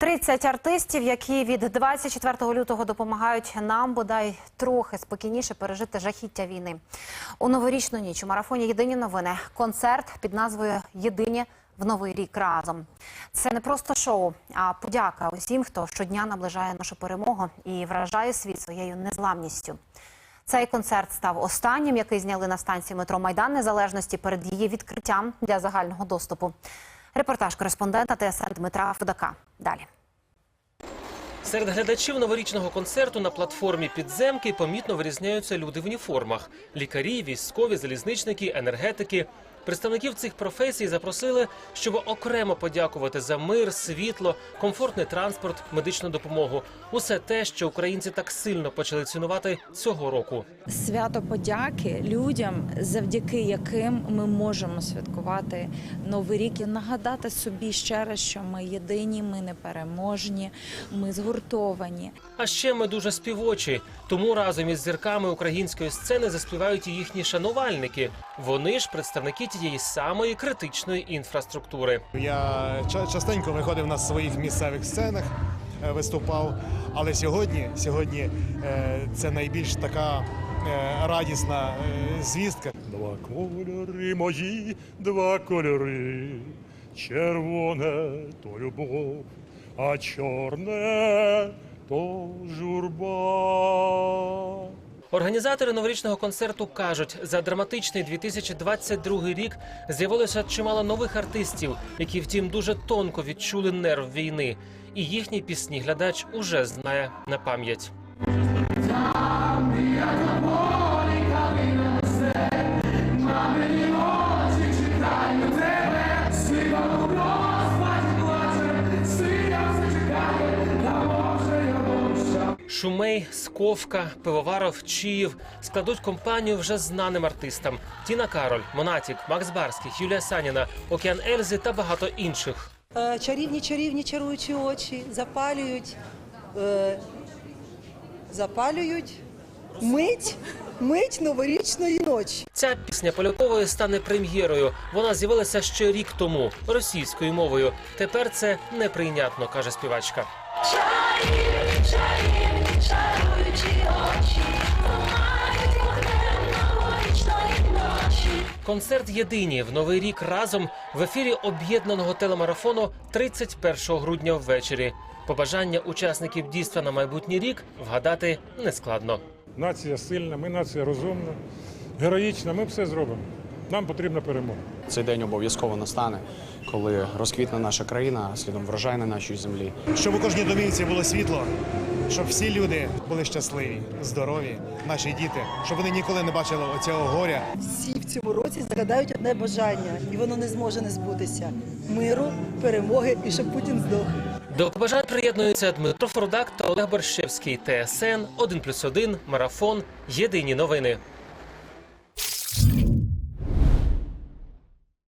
30 артистів, які від 24 лютого допомагають нам бодай трохи спокійніше пережити жахіття війни. У новорічну ніч у марафоні Єдині новини концерт під назвою Єдині в новий рік разом. Це не просто шоу, а подяка усім, хто щодня наближає нашу перемогу і вражає світ своєю незламністю. Цей концерт став останнім, який зняли на станції метро Майдан Незалежності перед її відкриттям для загального доступу. Репортаж кореспондента ТСН Дмитра Фудака. Далі. Серед глядачів новорічного концерту на платформі підземки помітно вирізняються люди в уніформах: лікарі, військові, залізничники, енергетики. Представників цих професій запросили, щоб окремо подякувати за мир, світло, комфортний транспорт, медичну допомогу усе те, що українці так сильно почали цінувати цього року. свято подяки людям, завдяки яким ми можемо святкувати новий рік і нагадати собі ще раз, що ми єдині, ми непереможні, ми згуртовані. А ще ми дуже співочі, тому разом із зірками української сцени заспівають і їхні шанувальники. Вони ж представники тієї самої критичної інфраструктури. Я частенько виходив на своїх місцевих сценах, е, виступав. Але сьогодні, сьогодні е, це найбільш така е, радісна звістка. Два кольори мої, два кольори. Червоне то любов, а чорне то журба. Організатори новорічного концерту кажуть, за драматичний 2022 рік з'явилося чимало нових артистів, які, втім, дуже тонко відчули нерв війни. І їхні пісні глядач уже знає на пам'ять. Шумей, Сковка, Пивоваров, Чиїв складуть компанію вже знаним артистам: Тіна Кароль, Монатік, Макс Барських, Юлія Саніна, Океан Ельзи та багато інших. Е, чарівні, чарівні, чаруючі очі запалюють, е, запалюють мить, мить новорічної ночі. Ця пісня Полякової стане прем'єрою. Вона з'явилася ще рік тому російською мовою. Тепер це неприйнятно, каже співачка. Концерт єдині в новий рік разом в ефірі об'єднаного телемарафону 31 грудня ввечері. Побажання учасників дійства на майбутній рік вгадати нескладно. Нація сильна, ми нація розумна, героїчна. Ми все зробимо. Нам потрібна перемога. Цей день обов'язково настане, коли розквітне наша країна, слідом врожай на нашій землі. Щоб у кожній домівці було світло, щоб всі люди були щасливі, здорові, наші діти, щоб вони ніколи не бачили оцього горя. Всі в цьому році загадають одне бажання, і воно не зможе не збутися: миру, перемоги і щоб Путін здох. До побажань приєднуються Дмитро Фордак та Олег Борщевський. ТСН 1+,1, Марафон. Єдині новини.